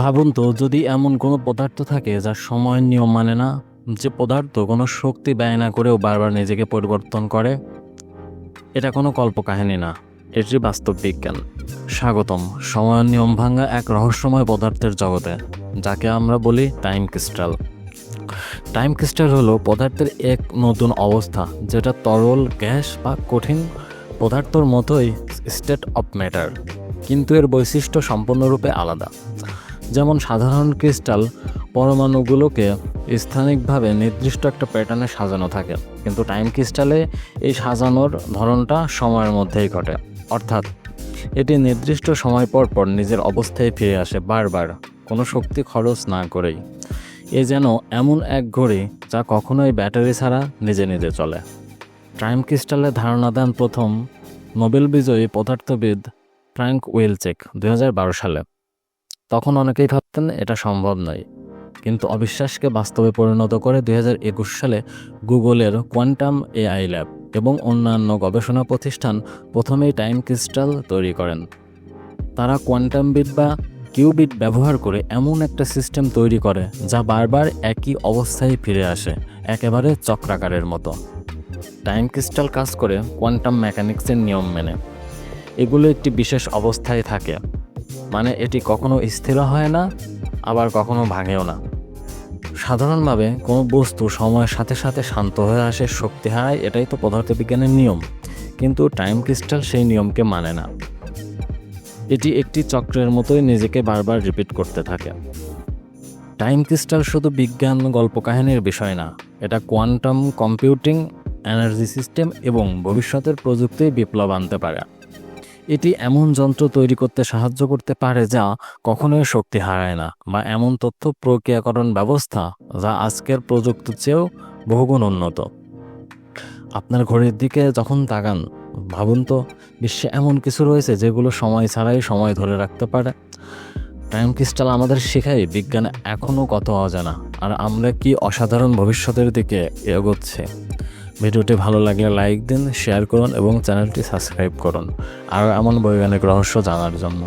ভাবুন তো, যদি এমন কোনো পদার্থ থাকে যা সময়ের নিয়ম মানে না, যে পদার্থ কোনো শক্তি ব্যয় না করেও বারবার নিজেকে পরিবর্তন করে, এটা কোনো কল্পকাহিনী না, এটি বাস্তব বিজ্ঞান। স্বাগতম সময়ের নিয়ম ভাঙা এক রহস্যময় পদার্থের জগতে, যাকে আমরা বলি টাইম ক্রিস্টাল। টাইম ক্রিস্টাল হলো পদার্থের এক নতুন অবস্থা, যেটা তরল, গ্যাস বা কঠিন পদার্থর মতোই স্টেট অফ ম্যাটার কিন্তু এর বৈশিষ্ট্য সম্পূর্ণরূপে আলাদা। যেমন সাধারণ ক্রিস্টাল, পরমাণুগুলোকে স্থানিকভাবে নির্দিষ্ট একটা প্যাটার্নে সাজানো থাকে। কিন্তু টাইম ক্রিস্টালে এই সাজানোর ধরনটা সময়ের মধ্যেই ঘটে। অর্থাৎ, এটি নির্দিষ্ট সময় পর পর নিজের অবস্থায় ফিরে আসে বারবার, কোনো শক্তি খরচ না করেই। এ যেন এমন এক ঘড়ি যা কখনোই ব্যাটারি ছাড়া নিজে নিজে চলে। টাইম ক্রিস্টালের ধারণা দেন প্রথম নোবেল বিজয়ী পদার্থবিদ ফ্র্যাঙ্ক উইলচেক দু সালে। তখন অনেকেই ভাবতেন এটা সম্ভব নয়। কিন্তু অবিশ্বাসকে বাস্তবে পরিণত করে দুই হাজার একুশ সালে গুগলের কোয়ান্টাম এআই ল্যাব এবং অন্যান্য গবেষণা প্রতিষ্ঠান প্রথমেই টাইম ক্রিস্টাল তৈরি করেন। তারা কোয়ান্টাম বিট বা কিউবিট ব্যবহার করে এমন একটা সিস্টেম তৈরি করে যা বারবার একই অবস্থায় ফিরে আসে, একেবারে চক্রাকারের মতো। টাইম ক্রিস্টাল কাজ করে কোয়ান্টাম মেকানিক্সের নিয়ম মেনে। এগুলো একটি বিশেষ অবস্থায় থাকে। মানে এটি কখনো স্থির হয় না, আবার কখনো ভাঙেও না। সাধারণভাবে কোনো বস্তু সময়ের সাথে সাথে শান্ত হয়ে আসে, শক্তি হারায়, এটাই তো পদার্থবিজ্ঞানের নিয়ম। কিন্তু টাইম ক্রিস্টাল সেই নিয়মকে মানে না। এটি একটি চক্রের মতোই নিজেকে বারবার রিপিট করতে থাকে। টাইম ক্রিস্টাল শুধু বিজ্ঞান গল্পকাহিনীর বিষয় না, এটা কোয়ান্টাম কম্পিউটিং, এনার্জি সিস্টেম এবং ভবিষ্যতের প্রযুক্তি বিপ্লব আনতে পারে। এটি এমন যন্ত্র তৈরি করতে সাহায্য করতে পারে যা কখনোই শক্তি হারায় না বা এমন তথ্য প্রক্রিয়াকরণ ব্যবস্থা যা আজকের প্রযুক্তির চেয়েও বহুগুণ উন্নত। আপনার ঘড়ির দিকে যখন তাকান, ভাবুন তো, বিশ্বে এমন কিছু রয়েছে যেগুলো সময় ছাড়াই সময় ধরে রাখতে পারে। টাইম ক্রিস্টাল আমাদের শেখায় বিজ্ঞান এখনও কত অজানা, আর আমরা কি অসাধারণ ভবিষ্যতের দিকে এগোচ্ছে। ভিডিওটি ভালো লাগলে লাইক দিন শেয়ার করুন এবং চ্যানেলটি সাবস্ক্রাইব করুন। আর এমন বৈজ্ঞানিক রহস্য জানার জন্য।